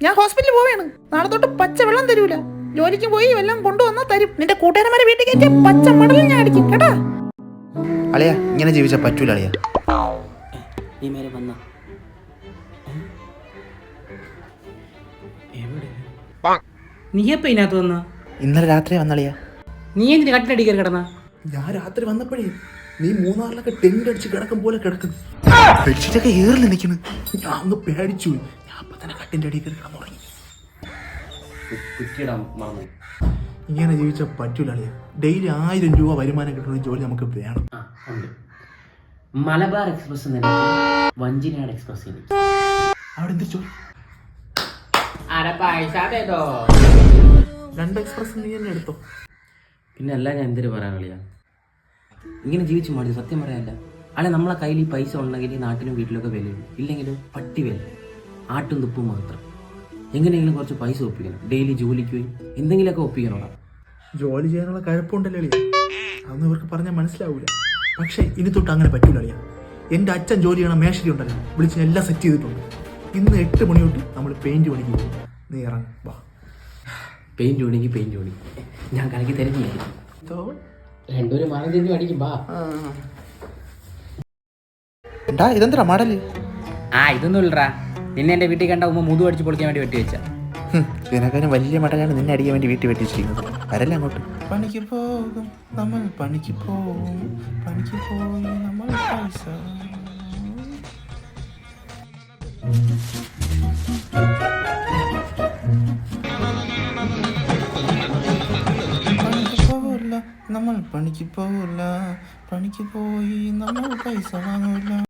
ഞാൻ ഹോസ്പിറ്റലിൽ പോവുകയാണ് നാളെ തൊട്ട് പച്ച വെള്ളം തരൂല. ജോലിക്ക് പോയി വെള്ളം കൊണ്ടുവന്നാ തരും. നിന്റെ കൂട്ടുകാരന്മാരെ വീട്ടിൽ കയറ്റിയ പച്ച മടലിൽ ഞാൻ അടിക്കും കേട്ടാ? അളിയ ഇങ്ങനെ ജീവിച്ചാൽ പറ്റൂല അളിയ. നീ മേലെ വന്ന. എവിടെ? നീ എപ്പ ഇതിനകത്ത് വന്ന? ഇന്നലെ രാത്രി വന്നളിയ. നീ എന്തിന് കട്ടിലടി കിടന്നാ കിടന്ന? ഞാൻ രാത്രി വന്നപ്പോഴേ നീ മൂന്നാറിലൊക്കെ ടെന്റ് അടിച്ച് കിടക്കും പോലെ കിടക്കുന്നു. ബെഡ്ഷീറ്റൊക്കെ ഏറിൽ നിൽക്കുന്നു. ഞാൻ ഒന്ന് പേടിച്ചു ഞാൻ അപ്പൊ തന്നെ കട്ടിന്റെ അടിയിൽ കയറി കുറ്റിയിടാൻ മറന്നു. ഇങ്ങനെ ജീവിച്ച പറ്റൂല ഡെയിലി ആയിരം രൂപ വരുമാനം കിട്ടുന്ന ഒരു ജോലി നമുക്ക് വേണം. മലബാർ എക്സ്പ്രസ് വഞ്ചിനാട് എക്സ്പ്രസ് അവിടെ എന്ത് ജോലി? പൈസ തേതോ രണ്ട് എക്സ്പ്രസ് നീ തന്നെ എടുത്തോ? പിന്നെ അല്ല ഞാൻ എന്തിനു പറയാൻ കളിയാ ഇങ്ങനെ ജീവിച്ചു മതി സത്യം പറയാനല്ല. അല്ലെ നമ്മളെ കയ്യിൽ ഈ പൈസ ഉണ്ടെങ്കിൽ ഈ നാട്ടിലും വീട്ടിലൊക്കെ വിലയും ഇല്ലെങ്കിലും പട്ടി വില. ആട്ടും തുപ്പും മാത്രം. എങ്ങനെയെങ്കിലും കുറച്ച് പൈസ ഒപ്പിക്കണം. ഡെയിലി ജോലിക്ക് പോയി എന്തെങ്കിലുമൊക്കെ ഒപ്പിക്കണോടാ ജോലി ചെയ്യാനുള്ള കഴപ്പുണ്ടല്ലോ അളിയ അതൊന്നും ഇവർക്ക് പറഞ്ഞാൽ മനസ്സിലാവൂല. പക്ഷേ ഇനി തൊട്ട് അങ്ങനെ പറ്റില്ല അളിയ എന്റെ അച്ഛൻ ജോലി ചെയ്യണ മേശരി ഉണ്ടല്ലോ. വിളിച്ച് എല്ലാം സെറ്റ് ചെയ്തിട്ടുണ്ട്. ഇന്ന് എട്ട് മണി തൊട്ട് നമ്മൾ പെയിന്റ് പണിക്ക് പോകും. നീ ഇറങ്ങും വാ. പെയിന്റ് പണിക്ക് പെയിന്റ് പണി ഞാൻ കലക്കി തരുന്നില്ല രണ്ടുപേരും മരം തിരിഞ്ഞു അടിക്കും ബാ. എന്താ ഇതെന്താ മാടൽ? ആ ഇതൊന്നും ഇല്ലടാ. നിന്നെ എന്റെ വീട്ടിൽ കണ്ട ഉമ്മ മുതു അടിച്ച് പൊളിക്കാൻ വേണ്ടി വെട്ടി വെച്ച. ഇതിനെക്കാളും വലിയ മടലാണ് നിന്നെ അടിക്കാൻ വേണ്ടി വീട്ടിൽ വെട്ടിച്ചിരിക്കുന്നത്. വരല്ല അങ്ങോട്ട്? പണിക്ക് പോകും നമ്മൾ പണിക്ക് പോകും. പണിക്ക് പോകും നമ്മൾ പൈസ. നമ്മൾ പണിക്ക് പോവില്ല. പണിക്ക് പോയി നമ്മൾ പൈസ വാങ്ങില്ല